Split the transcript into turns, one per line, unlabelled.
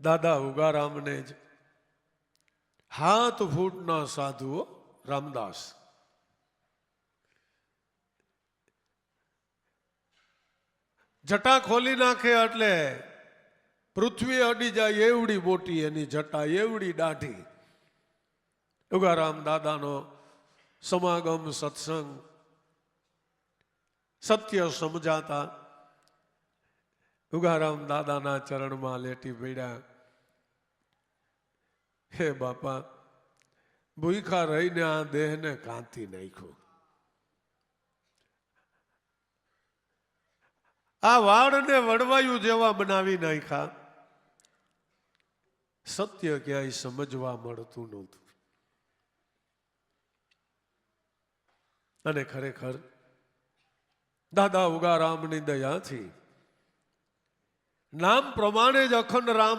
દાદા ઉગારામને જ. હાથ ફૂટના સાધુઓ રામદાસ. જટા ખોલી નાખે એટલે પૃથ્વી અડી જાય એવડી મોટી એની જટા, એવડી દાઢી. ઉગારામ દાદાનો સમાગમ, સત્સંગ, સત્ય સમજાતા ઉગારામ દાદાના ચરણમાં લેટી પડ્યા હે બાપા ભૂખા રહીને આ દેહને કાંતી નાખ્યો? આ વાળને વડવાયું જેવા બનાવી નાખ્યા. સત્ય ક્યાંય સમજવા મળતું નહોતું. અને ખરેખર દાદા ઉગારામની દયાથી નામ પ્રમાણે જ અખંડ રામ